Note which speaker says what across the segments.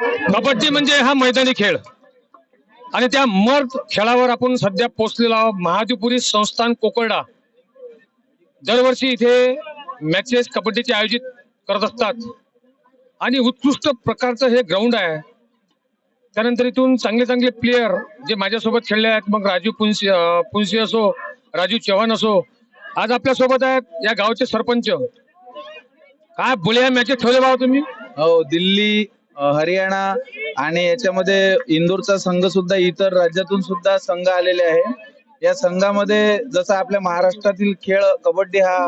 Speaker 1: कबड्डी म्हणजे हा मैदानी खेळ. आणि त्या मर्द खेळावर आपण सध्या पोचलेला आहोत. महादेवपुरी संस्थान कोकर्डा. दरवर्षी इथे मॅचेस कबड्डीचे आयोजित करत असतात. आणि उत्कृष्ट प्रकारचं हे ग्राउंड आहे. त्यानंतर इथून चांगले चांगले प्लेयर जे माझ्यासोबत खेळले आहेत मग राजू पुंसी पुंसी असो राजू चव्हाण असो आज आपल्यासोबत आहेत या गावचे सरपंच. काय बोले मॅचेस ठेवले बाबा तुम्ही?
Speaker 2: हो दिल्ली हरियाणा आणि याच्यामध्ये इंदूरचा संघ सुद्धा इतर राज्यातून सुद्धा संघ आलेले आहे. या संघामध्ये जसं आपल्या महाराष्ट्रातील खेळ कबड्डी हा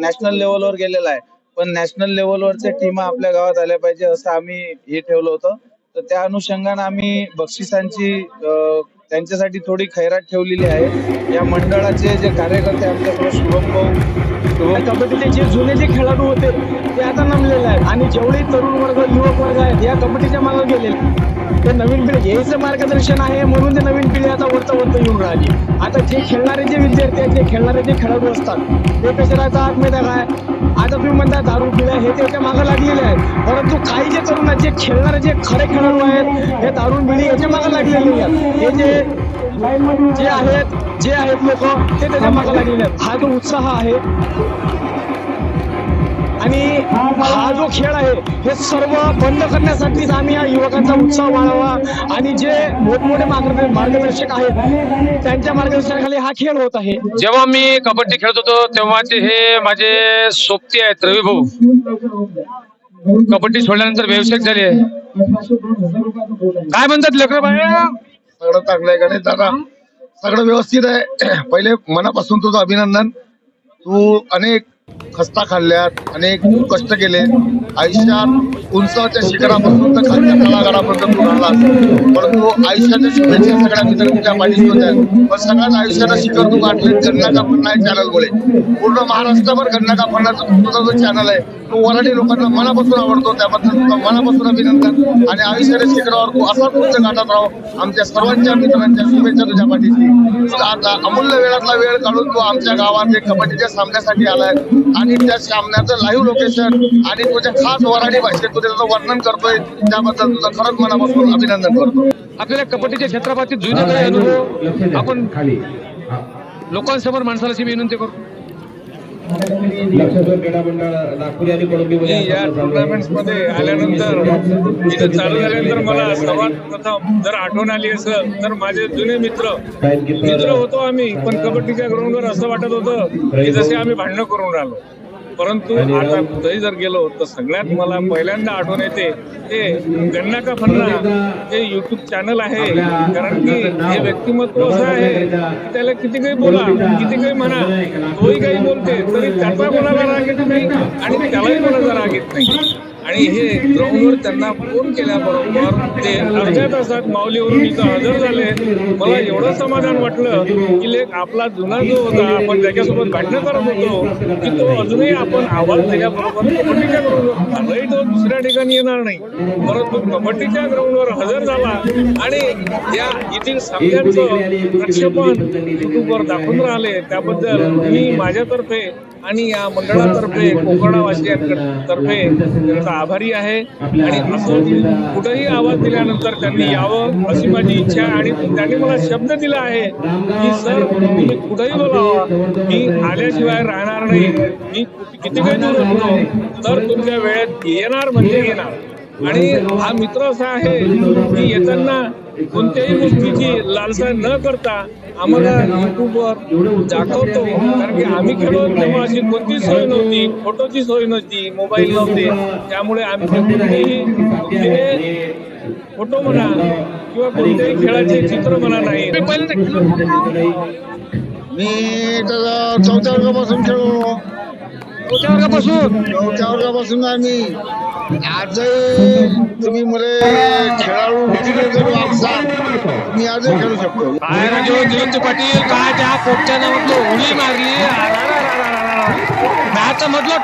Speaker 2: नॅशनल लेवलवर गेलेला आहे. पण नॅशनल लेवलवरच्या टीम आपल्या गावात आल्या पाहिजे असं आम्ही हे ठेवलं होतं. तर त्या अनुषंगानं आम्ही बक्षिसांची त्यांच्यासाठी थोडी खैरात ठेवलेली आहे. या मंडळाचे जे कार्यकर्ते आमच्याकडे शुभम भाऊ
Speaker 3: कबड्डीचे जे जुने जे खेळाडू होते ते आता नमलेले आहेत. आणि जेवढे तरुण वर्ग युवक वर्ग आहेत या कबड्डीच्या मागे गेलेले ते नवीन पिढी हेच मार्गदर्शन आहे म्हणून ते नवीन पिढी आता वरत वरत येऊन राहिली. आता जे खेळणारे जे विद्यार्थी आहेत जे खेळणारे जे खेळाडू असतात ते कसे राहतात आत्मीयता काय आता तुम्ही म्हणता दारू पिढ्या हे त्याच्यामागे लागलेले आहेत. परंतु काही जे तरुण आहेत जे खेळणारे जे खरे खेळाडू आहेत हे दारू पिढी याच्या मागे लागलेले आहेत. हे जे जे आहेत जे आहेत लोक ते त्याच्यामागे लागलेले आहेत. हा जो उत्साह आहे आणि हा जो खेळ आहे हे सर्व बंद करण्यासाठीच आम्ही या युवकांचा उत्साह वाढावा. आणि जे मोठमोठे मार्ग- मार्गदर्शक आहेत त्यांच्या मार्गदर्शनाखाली हा खेळ होत आहे.
Speaker 1: जेव्हा मी कबड्डी खेळत होतो तेव्हाचे हे माझे सोबती आहेत रवी भाऊ. कबड्डी सोडल्यानंतर व्यावसायिक झाले. काय म्हणतात लेकर बाया
Speaker 4: सगळं चांगलं आहे गणेश दादा. सगळं व्यवस्थित आहे. पहिले मनापासून तुझं अभिनंदन. तू अनेक खस्ता खाल्ल्यात अनेक कष्ट केले. आयुष्यात उंचाच्या शिखरापासून तर खालच्या तळागाळापर्यंत तू परंतु आयुष्याच्या शुभेच्छा सगळ्या मित्र पाठीशी होत्या. पण सगळ्याच आयुष्याला शिखर तू गाठले गन्ना पन्ना चॅनल बोले पूर्ण महाराष्ट्रभर गन्ना पन्नाचा जो चॅनल आहे तो वराठी लोकांना मनापासून आवडतो. त्याबद्दल तुझं मनापासून अभिनंदन. आणि आयुष्याच्या शिखरावर तू असाच उच्च गाठत राहो. आमच्या सर्वांच्या मित्रांच्या शुभेच्छा तुझ्या पाठीशी. आता अमूल्य वेळातला वेळ काढून तू आमच्या गावात कबड्डीच्या सामन्यासाठी आलाय. आणि त्या सामन्याचं लाईव्ह लोकेशन आणि तुझ्या खास वराठी भाषेत तू त्याचं वर्णन करतोय त्याबद्दल तुझं खरंच मनापासून अभिनंदन करतो.
Speaker 1: आपल्याला कबड्डीच्या क्षेत्राबाबतीत जुने काही अनुभव आपण लोकांसमोर माणसाला मी विनंती करतो.
Speaker 5: लक्षात क्रीडा मंडळ नागपूर आणि कोळंबीमध्ये
Speaker 6: मी या टुर्नामेंट्समध्ये आल्यानंतर इथं चालू झाल्यानंतर मला सर्वात प्रथम जर आठवण आली असेल तर माझे जुने मित्र मित्र होतो आम्ही पण कबड्डीच्या ग्राउंडवर असं वाटत होतं की जसे आम्ही भांडणं करून राहिलो. परंतु आता कुठेही जर गेलो तर सगळ्यात मला पहिल्यांदा आठवण येते ते गन्ना का फन्ना हे युट्यूब चॅनल आहे. कारण की हे व्यक्तिमत्व असं आहे त्याला किती काही बोला किती काही म्हणा तोही काही बोलते तरी त्याचा कोणाला राग येत नाही आणि त्यालाही कोणाचा राग येत नाही. आणि हे ग्राउंडवर त्यांना फोन केल्याबरोबर ते अर्ध्या तासात माऊलीवरून इथं हजर झाले. मला एवढं समाधान वाटलं की लेख आपला जुना जो होता आपण त्याच्यासोबत भांडणं करत होतो की तो अजूनही आपण आवाज दिल्याबरोबर कबड्डीच्या ग्राउंडवर आजही तो दुसऱ्या ठिकाणी येणार नाही. परंतु कबड्डीच्या ग्राउंडवर हजर झाला आणि या येथील सामन्यांचं प्रक्षेपण युट्यूबवर दाखवून राहिले. त्याबद्दल मी माझ्यातर्फे आणि या मंडळातर्फे कोकणावासियांतर्फे त्यांचा आभारी आहे. आणि असं कुठंही आवाज दिल्यानंतर त्यांनी यावं अशी माझी इच्छा आहे. आणि त्यांनी मला शब्द दिला आहे की सर तुम्ही कुठंही बोलावा. मी आल्याशिवाय राहणार नाही. मी किती काही दूर असलो तर तुमच्या वेळेत येणार म्हणजे येणार. आणि हा मित्र असा आहे की येताना कोणत्याही गोष्टीची लालसा न करता आम्हाला युट्यूबवर दाखवतो कारण की आम्ही खेळलो तेव्हा अशी कोणतीच सोय नव्हती फोटोची सोय नव्हती मोबाईल नव्हते त्यामुळे आम्ही फोटो म्हणा किंवा कोणत्याही खेळाचे चित्र म्हणा नाही.
Speaker 1: मी पहिल्यांदा
Speaker 4: मी तर चौथ्या वर्गापासून खेळलो.
Speaker 1: चौथ्या वर्गापासून?
Speaker 4: चौथ्या वर्गापासून आम्ही आजही तुम्ही मला खेळाडू आम्ही आजही खेळू शकतो.
Speaker 1: काय राजू निवृत्ती पाटील काय त्या पोपट्यानं म्हटलं उडी मारली. मॅच म्हटलं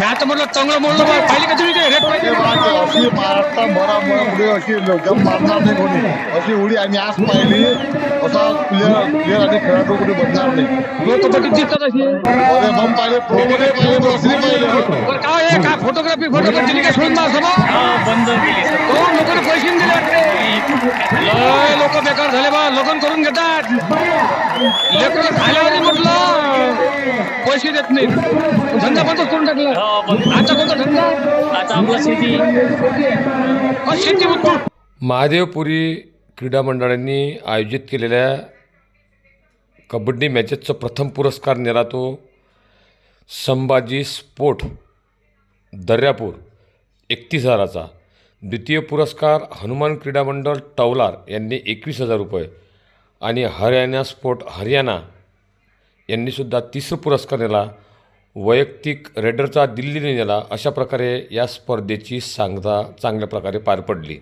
Speaker 1: मॅच म्हटलं चांगलं म्हणलं बा. पाहिली का तुम्ही ते रेड
Speaker 4: ते
Speaker 1: पाहिजे
Speaker 4: बात आहे. अशी महाराष्ट्रात मोरा मोरा उडी अशी जम मारणार नाही कोणी अशी उडी आम्ही आज पाहिली असा प्लेअर प्लेअर आणि खेळाडू कोणी बनणार नाही
Speaker 1: लोक कबड्डीत जिंकतात अशी
Speaker 4: अरे मग पाहिले प्रो मध्ये पाहिले तो असली पाहिले
Speaker 1: बरं काय हे काय फोटोग्राफी फोटोग्राफी दिली का सोडून बा सभा
Speaker 3: बंद केली
Speaker 1: दोन लोकांना पैसे नाही दिले वाटते लय लोक बेकार झाले लग्न करून घेतात. लेकरं खाल्यावर म्हटलं पैसे देत नाहीत. धंदा बंदच करून टाकला. आता कोणता धंदा.
Speaker 3: आता आपला शेती.
Speaker 1: शेती उत्पन्न
Speaker 7: महादेवपुरी क्रीडा मंडळांनी आयोजित केलेल्या कबड्डी मॅचेसचा प्रथम पुरस्कार नेला तो संभाजी स्पोर्ट दर्यापूर एकतीस हजाराचा. द्वितीय पुरस्कार हनुमान क्रीडा मंडळ टवलार यांनी एकवीस हजार रुपये आणि हरियाणा स्पोर्ट हरियाणा यांनीसुद्धा तिसरा पुरस्कार नेला. वैयक्तिक रेडरचा दिल्लीने नेला. अशा प्रकारे या स्पर्धेची सांगता चांगल्या प्रकारे पार पडली.